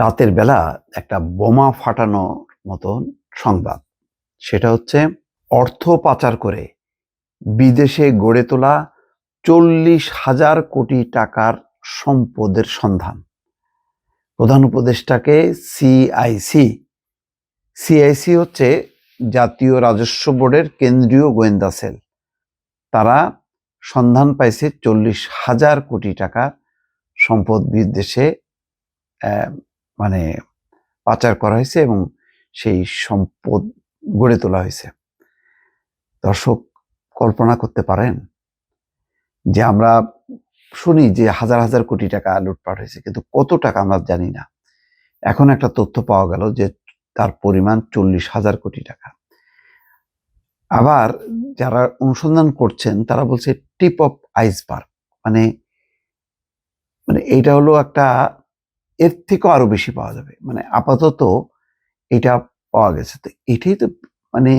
রাতের বেলা একটা বোমা ফাটানোর মতন সংবাদ। সেটা হচ্ছে অর্থ পাচার করে বিদেশে গড়ে তোলা চল্লিশ হাজার কোটি টাকার সম্পদের সন্ধান। প্রধান উপদেষ্টাকে সিআইসি সিআইসি হচ্ছে জাতীয় রাজস্ব বোর্ডের কেন্দ্রীয় গোয়েন্দা সেল। তারা সন্ধান পাইছে চল্লিশ হাজার কোটি টাকা সম্পদ বিদেশে মানে পাচার করা হয়েছে এবং সেই সম্পদ গড়ে তোলা হয়েছে। দর্শক, কল্পনা করতে পারেন যে আমরা শুনি যে হাজার হাজার কোটি টাকা লুটপাট হয়েছে, কিন্তু কত টাকা আমরা জানি না। এখন একটা তথ্য পাওয়া গেল যে তার পরিমাণ চল্লিশ হাজার কোটি টাকা। আবার যারা অনুসন্ধান করছেন, তারা বলছে টিপ অফ আইসবার্গ মানে মানে এইটা হলো একটা এর থেকেও আরও বেশি পাওয়া যাবে। মানে আপাতত এটা পাওয়া গেছে। তো এটাই তো মানে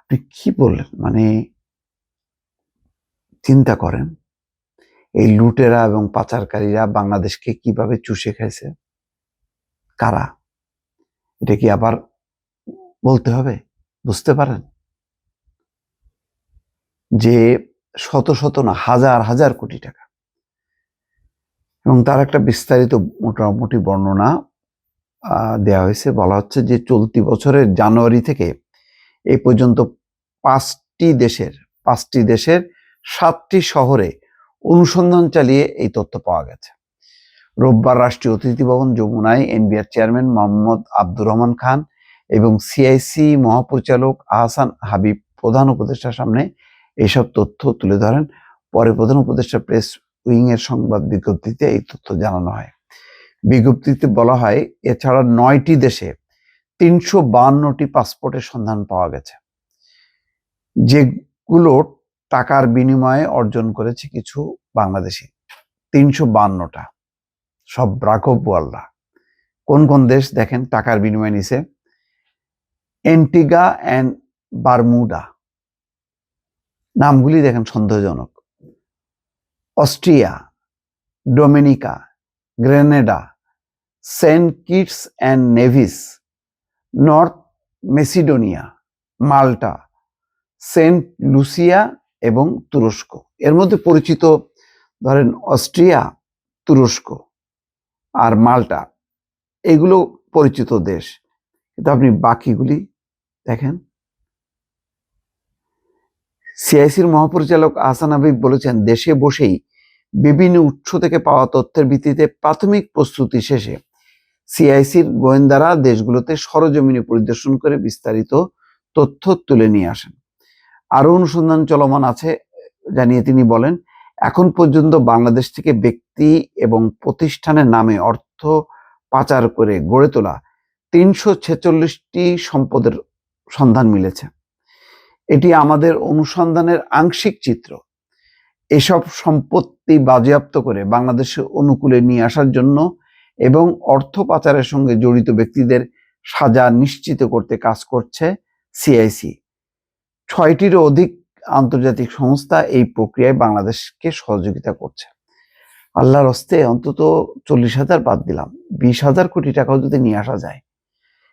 আপনি কি বললেন? মানে চিন্তা করেন, এই লুটেরা এবং পাচারকারীরা বাংলাদেশকে কীভাবে চুষে খাইছে? কারা? এটা কি আবার বলতে হবে? বুঝতে পারেন? যে শত শত না, হাজার হাজার কোটি টাকা। এবং তার একটা বিস্তারিত মোটামুটি বর্ণনা দেয়া হয়েছে। বলা হচ্ছে যে, চলতি বছরের জানুয়ারি থেকে এই পর্যন্ত পাঁচটি দেশের পাঁচটি দেশের সাতটি শহরে অনুসন্ধান চালিয়ে এই তথ্য পাওয়া গেছে। রোববার রাষ্ট্রীয় অতিথি ভবন যমুনায় এনবিআর চেয়ারম্যান মোহাম্মদ আব্দুর রহমান খান এবং সিআইসি মহাপরিচালক আহসান হাবিব প্রধান উপদেষ্টার সামনে এইসব তথ্য তুলে ধরেন। পরে প্রধান উপদেষ্টা প্রেস উইং এর সংবাদ বিজ্ঞপ্তিতে এই তথ্য জানানো হয়। বিজ্ঞপ্তিতে বলা হয়, এছাড়া নয়টি দেশে তিনশো বাহান্নটি পাসপোর্টের সন্ধান পাওয়া গেছে, যেগুলো টাকার বিনিময়ে অর্জন করেছে কিছু বাংলাদেশি। তিনশো বান্নটা সব বোয়ালরা কোন কোন দেশ দেখেন টাকার বিনিময়ে নিছে? Antigua and Bermuda. নামগুলি দেখেন সন্দেহজনক। Austria, Dominica, Grenada, Saint Kitts and Nevis, North Macedonia, Malta, Saint Lucia এবং তুরস্ক। এর মধ্যে পরিচিত ধরেন অস্ট্রিয়া, তুরস্ক আর মাল্টা। এগুলো পরিচিত দেশ। কিন্তু আপনি বাকিগুলি দেখেন। সিআইসির মহাপরিচালক আহসান হাবিব বলেছেন, দেশে বসেই বিভিন্ন উৎস থেকে পাওয়া তথ্যের ভিত্তিতে প্রাথমিক প্রস্তুতি শেষে সিআইসির গোয়েন্দারা দেশগুলোতে সরজমিনে পরিদর্শন করে বিস্তারিত তথ্য তুলে নিয়ে আসেন। আরও অনুসন্ধান চলমান আছে জানিয়ে তিনি বলেন, এখন পর্যন্ত বাংলাদেশ থেকে ব্যক্তি এবং প্রতিষ্ঠানের নামে অর্থ পাচার করে গড়ে তোলা তিনশো ছেচল্লিশটি সম্পদের সন্ধান মিলেছে। এটি আমাদের অনুসন্ধানের আংশিক চিত্র। এসব সম্পত্তি বাজেয়াপ্ত করে বাংলাদেশে অনুকূলে নিয়ে আসার জন্য এবং অর্থ পাচারের সঙ্গে জড়িত ব্যক্তিদের সাজা নিশ্চিত করতে কাজ করছে সিআইসি। ছয়টিরও অধিক আন্তর্জাতিক সংস্থা এই প্রক্রিয়ায় বাংলাদেশকে সহযোগিতা করছে। আল্লাহর হস্তে অন্তত চল্লিশ হাজার বাদ দিলাম। বিশ হাজার কোটি টাকাও যদি নিয়ে আসা যায়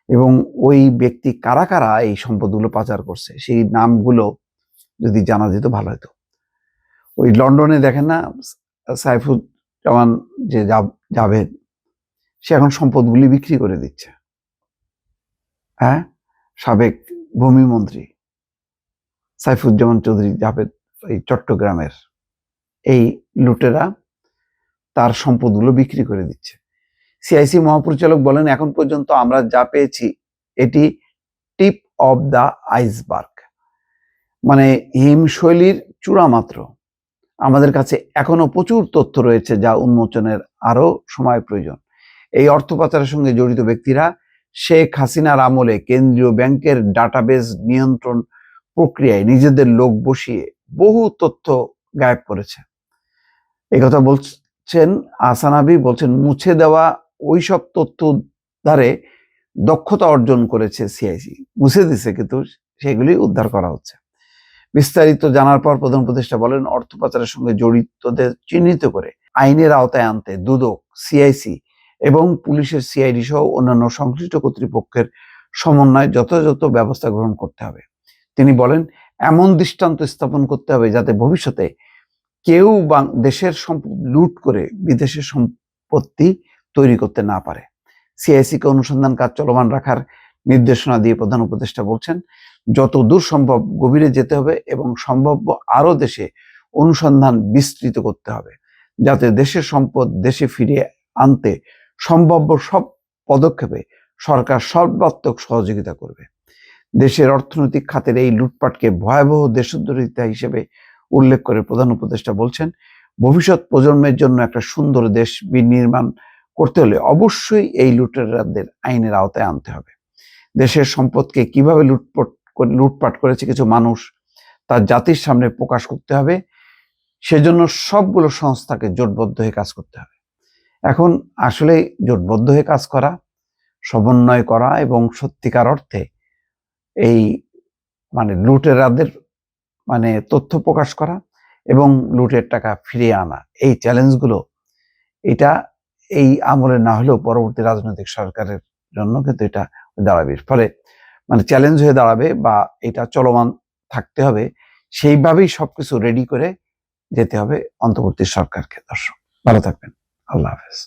এবং ওই ব্যক্তি কারা কারা এই সম্পদগুলো পাচার করছে? সেই নামগুলো যদি জানা যেত ভালো হতো। ওই লন্ডনে দেখেন না, সাইফুজ্জামান যে জাভ- জাভেদ, সে এখন সম্পদগুলি বিক্রি করে দিচ্ছে। হ্যাঁ? সাবেক ভূমিমন্ত্রী সাইফুজ্জামান চৌধুরী জাভেদ এই চট্টগ্রামের। এই লুটেরা তার সম্পদগুলো বিক্রি করে দিচ্ছে। সিআইসি মহাপরিচালক বলেন, এখন পর্যন্ত আমরা যা পেয়েছি, এটি টিপ অফ দ্য আইসবার্গ। মানে হিমশৈলীর চূড়া মাত্র। আমাদের কাছে এখনও প্রচুর তথ্য রয়েছে যা উন্মোচনের আরও সময় প্রয়োজন। এই অর্থ পাচারের সঙ্গে জড়িত ব্যক্তিরা শেখ হাসিনার আমলে কেন্দ্রীয় ব্যাংকের ডাটাবেস নিয়ন্ত্রণ প্রক্রিয়ায় নিজেদের লোক বসিয়ে বহু তথ্য গায়েব করেছে। কথা বলছেন আসানাবি বলছেন, মুছে দেওয়া ওই সব তথ্য দ্বারে দক্ষতা অর্জন করেছে সিআইসি। মুছে দিছে কিন্তু সেগুলি উদ্ধার করা হচ্ছে। বিস্তারিত জানার পর প্রধান উপদেষ্টা বলেন, অর্থ পাচারের সঙ্গে জড়িতদের চিহ্নিত করে আইনের আওতায় আনতে দুদক, সিআইসি এবং পুলিশের সিআইডি সহ অন্যান্য সংশ্লিষ্ট কর্তৃপক্ষের সমন্বয়ে যথাযথ ব্যবস্থা গ্রহণ করতে হবে। তিনি বলেন, এমন দৃষ্টান্ত স্থাপন করতে হবে যাতে ভবিষ্যতে কেউ দেশের সম্পদ লুট করে বিদেশের সম্পত্তি তৈরি করতে না পারে। সিআইসি কে অনুসন্ধান কাজ চলমান রাখার নির্দেশনা দিয়ে প্রধান উপদেষ্টা বলছেন, যত দূর সম্ভব গভীরে যেতে হবে এবং সম্ভাব্য আরও দেশে অনুসন্ধান বিস্তৃত করতে হবে, যাতে দেশের সম্পদ দেশে ফিরিয়ে আনতে সম্ভাব্য সব পদক্ষেপে সরকার সর্বাত্মক সহযোগিতা করবে। দেশের অর্থনৈতিক খাতের এই লুটপাটকে ভয়াবহ দেশদ্রোহিতা হিসেবে উল্লেখ করে প্রধান উপদেষ্টা বলছেন, ভবিষ্যৎ প্রজন্মের জন্য একটা সুন্দর দেশ বিনির্মাণ করতে হলে অবশ্যই এই লুটেরাদের আইনের আওতায় আনতে হবে। দেশের সম্পদকে কীভাবে লুটপাট লুটপাট করেছে কিছু মানুষ, তার জাতির সামনে প্রকাশ করতে হবে। সেজন্য সবগুলো সংস্থাকে জোটবদ্ধ হয়ে কাজ করতে হবে। এখন আসলে জোটবদ্ধ হয়ে কাজ করা, সমন্বয় করা এবং সত্যিকার অর্থে এই মানে লুটেরাদের মানে তথ্য প্রকাশ করা এবং লুটের টাকা ফিরিয়ে আনা, এই চ্যালেঞ্জগুলো এটা এই আমলে না হলেও পরবর্তী রাজনৈতিক সরকারের জন্য কিন্তু এটা দাঁড়াবে। ফলে মানে চ্যালেঞ্জ হয়ে দাঁড়াবে বা এটা চলমান থাকতে হবে, সেইভাবেই সবকিছু রেডি করে যেতে হবে অন্তর্বর্তী সরকারকে, দর্শক। ভালো থাকবেন। আল্লাহ হাফেজ।